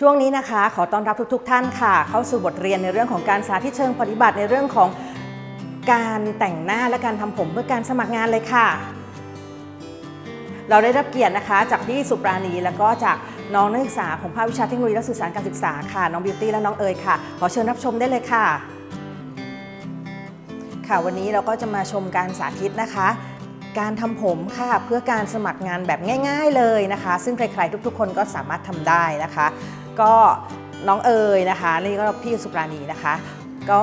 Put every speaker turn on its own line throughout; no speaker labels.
ช่วงนี้นะคะ ขอต้อนรับทุกๆทท่านค่ะ เข้าสู่บทเรียนในเรื่องของการสาธิตเชิงปฏิบัติในเรื่องของการแต่งหน้าและการทำผมเพื่อการสมัครงานเลยค่ะ เราได้รับเกียรตินะคะ จากพี่สุปราณี แล้วก็จากน้องนักศึกษาของภาควิชาเทคโนโลยีและสื่อสารการศึกษาค่ะ น้องบิวตี้และน้องเอ๋ยค่ะ ขอเชิญรับชมได้เลยค่ะ ค่ะวันนี้เราก็จะมาชมการสาธิตนะคะการทำผมค่ะเพื่อการสมัครงานแบบง่าย ๆเลยนะคะ ซึ่งใครๆทุกๆ คนก็สามารถทำได้นะคะ ก็น้องเอ๋ยนะคะนี่ก็พี่สุปราณีนะคะ ก็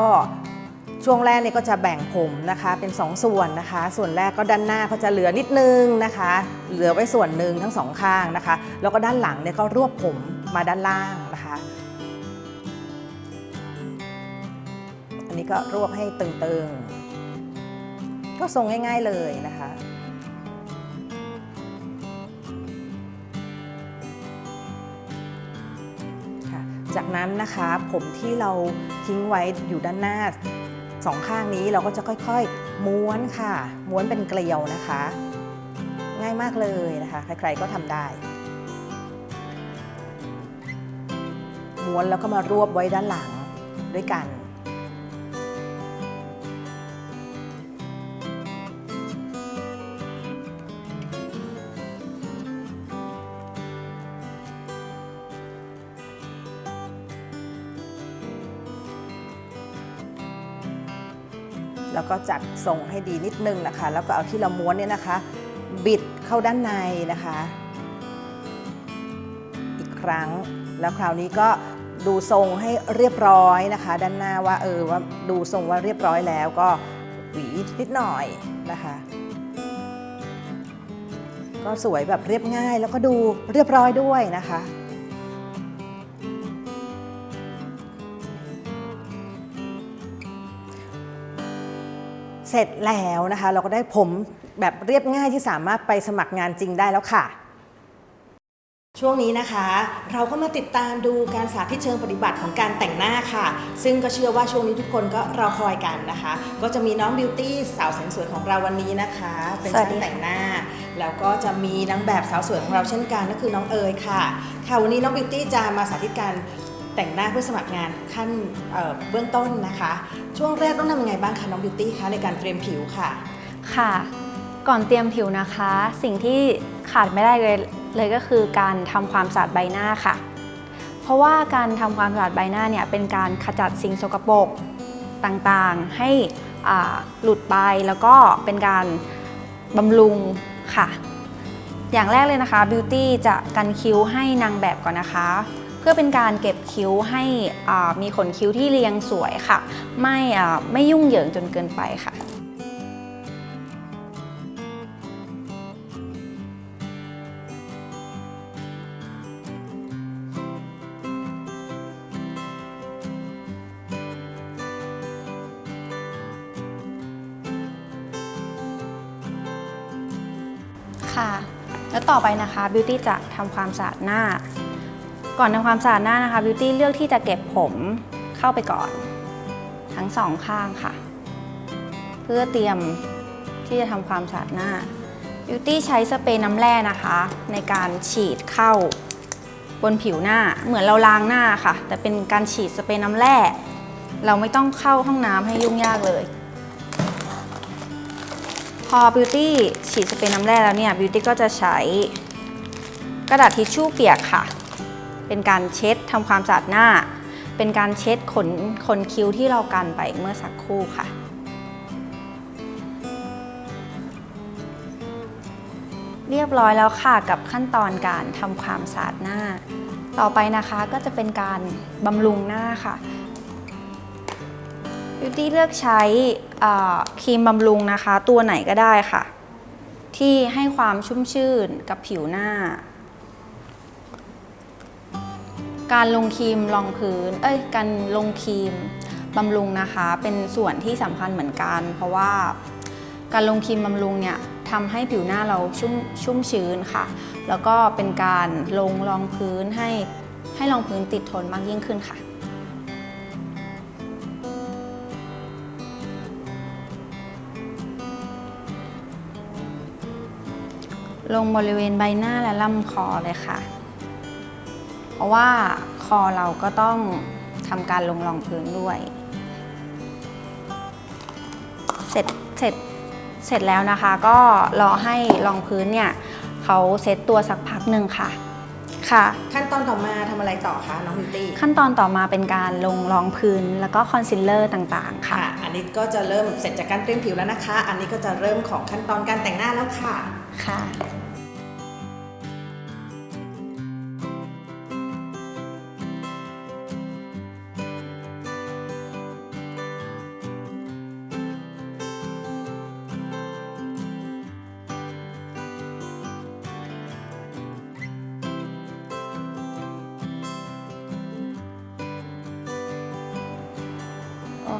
ช่วงแรกเนี่ยก็จะแบ่งผมนะคะเป็น 2 ส่วนนะคะ ส่วนแรกก็ด้านหน้าก็จะเหลือนิดนึงนะคะ เหลือไว้ส่วนหนึ่งทั้งสองข้างนะคะ แล้วก็ด้านหลังเนี่ยก็รวบผมมาด้านล่างนะคะ อันนี้ก็รวบให้ตึงๆ ก็ทรงง่ายๆเลยนะคะ จากนั้นนะคะผมที่เราทิ้งไว้อยู่ด้านหน้าสองข้างนี้เราก็จะค่อยๆ ม้วนค่ะ ม้วนเป็นเกลียวนะคะ ง่ายมากเลยนะคะ ใครๆก็ทำได้ ม้วนแล้วก็มารวบไว้ด้านหลังด้วยกัน แล้วก็จัดทรงให้ดีนิดนึงนะคะ แล้วก็เอาที่เราม้วนเนี่ยนะคะ บิดเข้าด้านในนะคะ อีกครั้ง แล้วคราวนี้ก็ดูทรงให้เรียบร้อยนะคะ ด้านหน้าว่าเออว่าดูทรงว่าเรียบร้อยแล้วก็หวีนิดหน่อยนะคะ ก็สวยแบบเรียบง่ายแล้วก็ดูเรียบร้อยด้วยนะคะ เสร็จแล้วนะคะ เราก็ได้ผมแบบเรียบง่ายที่สามารถไปสมัครงานจริงได้แล้วค่ะ ช่วงนี้นะคะ เราก็มาติดตามดูการสาธิตเชิงปฏิบัติของการแต่งหน้าค่ะ ซึ่งก็เชื่อว่าช่วงนี้ทุกคนก็รอคอยกันนะคะ ก็จะมีน้องบิวตี้สาวแสนสวยของเราวันนี้นะคะ เป็นช่างแต่งหน้า แล้วก็จะมีนางแบบสาวสวยของเราเช่นกันก็คือน้องเอ๋ยค่ะ ค่ะวันนี้น้องบิวตี้จะมาสาธิตการ แต่งหน้าเพื่อสมัครงานขั้นเเบื้องต้นนะคะ ช่วงแรกต้องทำยังไงบ้างคะน้องบิวตี้คะในการเตรียมผิวค่ะ
ค่ะ ก่อนเตรียมผิวนะคะ สิ่งที่ขาดไม่ได้เลยเลยก็คือการทำความสะอาดใบหน้าค่ะ เพราะว่าการทำความสะอาดใบหน้าเนี่ยเป็นการขจัดสิ่งสกปรกต่างๆ ให้หลุดไปแล้วก็เป็นการบำรุงค่ะ อย่างแรกเลยนะคะ Beauty จะกันคิ้วให้นางแบบก่อนนะคะ เพื่อเป็นการเก็บคิ้วให้มีขนคิ้วที่เรียงสวยค่ะ ไม่ไม่ยุ่งเหยิงจนเกินไปค่ะค่ะ แล้วต่อไปนะคะ Beauty จะทำความสะอาดหน้า ก่อนทำความสะอาดหน้านะคะ Beauty เลือกที่จะเก็บผมเข้าไปก่อน ทั้งสองข้างค่ะ เพื่อเตรียมที่จะทำความสะอาดหน้า Beauty ใช้สเปรย์น้ำแร่นะคะ ในการฉีดเข้าบนผิวหน้าเหมือนเราล้างหน้าค่ะ แต่เป็นการฉีดสเปรย์น้ำแร่เราไม่ต้องเข้าห้องน้ำให้ยุ่งยากเลย พอ Beauty ฉีดสเปรย์น้ำแร่แล้วเนี่ย Beauty ก็จะใช้กระดาษทิชชู่เปียกค่ะ เป็นการเช็ดทำความสะอาดหน้า เป็นการเช็ดขนขนคิ้วที่เรากันไปเมื่อสักครู่ค่ะ เรียบร้อยแล้วค่ะกับขั้นตอนการทำความสะอาดหน้า ต่อไปนะคะก็จะเป็นการบำรุงหน้าค่ะ Beauty เลือกใช้ครีมบำรุงนะคะ ตัวไหนก็ได้ค่ะ ที่ให้ความชุ่มชื่นกับผิวหน้า การลงครีมรองพื้น เอ้ย การลงครีมบำรุงนะคะ เป็นส่วนที่สำคัญเหมือนกัน เพราะว่าการลงครีมบำรุงเนี่ยทำให้ผิวหน้าเราชุ่มชุ่มชื้นค่ะ แล้วก็เป็นการลงรองพื้นให้ให้รองพื้นติดทนมากยิ่งขึ้นค่ะลงบริเวณใบหน้าและลำคอเลยค่ะ ราะว่าคอเราก็ต้องทำการลงรองพื้นด้วย เสร็จเสร็จเสร็จแล้วนะคะ ก็รอให้รองพื้นเนี่ยเขาเซตตัวสักพักหนึ่งค่ะค่ะ
ขั้นตอนต่อมาทำอะไรต่อคะน้องบิวตี้
ขั้นตอนต่อมาเป็นการลงรองพื้นแล้วก็คอนซีลเลอร์ต่างๆค่ะ
ค่ะ อันนี้ก็จะเริ่มเสร็จจากการเตรียมผิวแล้วนะคะ อันนี้ก็จะเริ่มของขั้นตอนการแต่งหน้าแล้วค่ะ
ค่ะ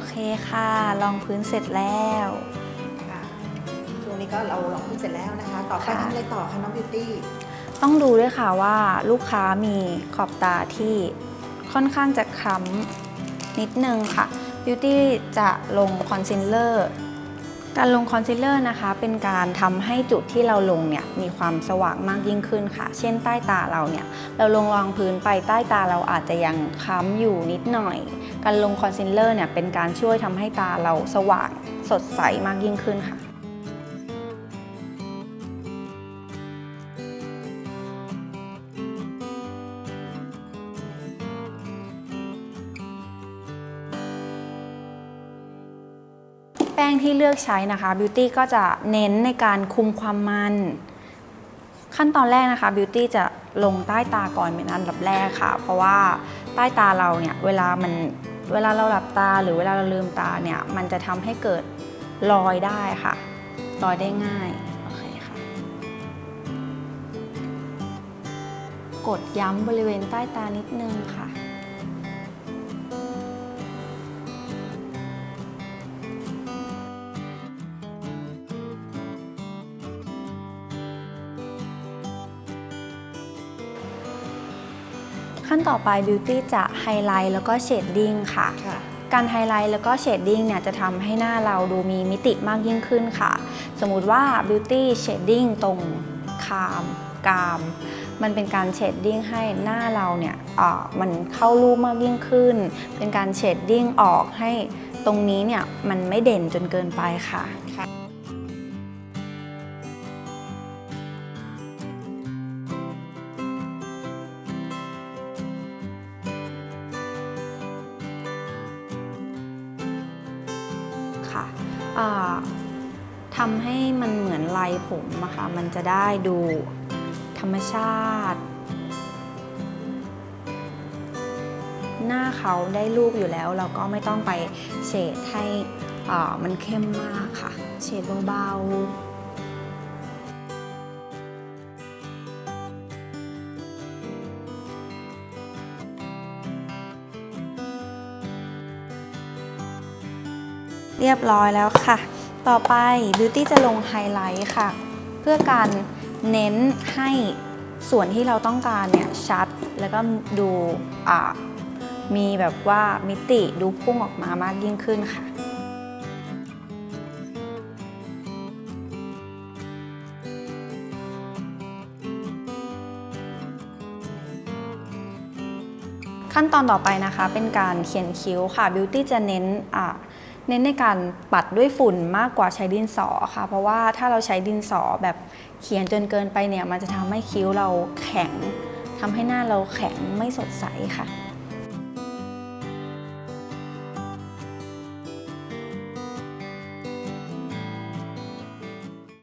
เคค่ะ ลองพื้นเสร็จแล้ว
ค่ะช่วงนี้ก็เราลองพื้นเสร็จแล้วนะคะ ต่อไป
ค่ะ
ทำอะไรต่อคะน้องบิวตี้
ต้องดูด้วยค่ะว่าลูกค้ามีขอบตาที่ค่อนข้างจะคล้ำนิดนึงค่ะ Beauty จะลงคอนซีลเลอร์ การลงคอนซีลเลอร์นะคะ เป็นการทำให้จุดที่เราลงเนี่ยมีความสว่างมากยิ่งขึ้นค่ะ เช่นใต้ตาเราเนี่ยเราลงรองพื้นไปใต้ตาเราอาจจะยังคล้ำอยู่นิดหน่อย การลงคอนซีลเลอร์เนี่ยเป็นการช่วยทำให้ตาเราสว่างสดใสมากยิ่งขึ้นค่ะ แป้งที่เลือกใช้นะคะ Beauty ก็จะเน้นในการคุมความมัน ขั้นตอนแรกนะคะ Beauty จะลงใต้ตาก่อนเป็นอันดับแรกค่ะ เพราะว่าใต้ตาเราเนี่ยเวลามันเวลาเราหลับตาหรือเวลาเราลืมตาเนี่ยมันจะทำให้เกิดรอยได้ค่ะรอยได้ง่ายโอเคค่ะกดย้ำบริเวณใต้ตานิดนึงค่ะ ขั้นต่อไป Beauty จะไฮไลท์แล้วก็เชดดิ้งค่ะ
ค่ะ
การไฮไลท์แล้วก็เชดดิ้งเนี่ยจะทำให้หน้าเราดูมีมิติมากยิ่งขึ้นค่ะ สมมุติว่า Beauty Shading ตรงคามกราม มันเป็นการเชดดิ้งให้หน้าเราเนี่ยอ่ามันเข้ารูปมากยิ่งขึ้น เป็นการเชดดิ้งออกให้ตรงนี้เนี่ยมันไม่เด่นจนเกินไปค่ะ
ค่ะ
ทำให้มันเหมือนลายผมอะค่ะ มันจะได้ดูธรรมชาติ หน้าเขาได้รูปอยู่แล้ว เราก็ไม่ต้องไปเฉดให้มันเข้มมากค่ะ เฉดเบาๆ เรียบร้อยแล้วค่ะ ต่อไป Beauty จะลงไฮไลท์ค่ะ เพื่อการเน้นให้ส่วนที่เราต้องการเนี่ยชัด แล้วก็ดูมีแบบว่ามิติดูพุ่งออกมามากยิ่งขึ้นค่ะขั้นตอนต่อไปนะคะเป็นการเขียนคิ้วค่ะ Beauty จะเน้นอ่ เน้นในการปัดด้วยฝุ่นมากกว่าใช้ดินสอค่ะ เพราะว่าถ้าเราใช้ดินสอแบบเขียนจนเกินไปเนี่ย มันจะทำให้คิ้วเราแข็งทำให้หน้าเราแข็งไม่สดใสค่ะ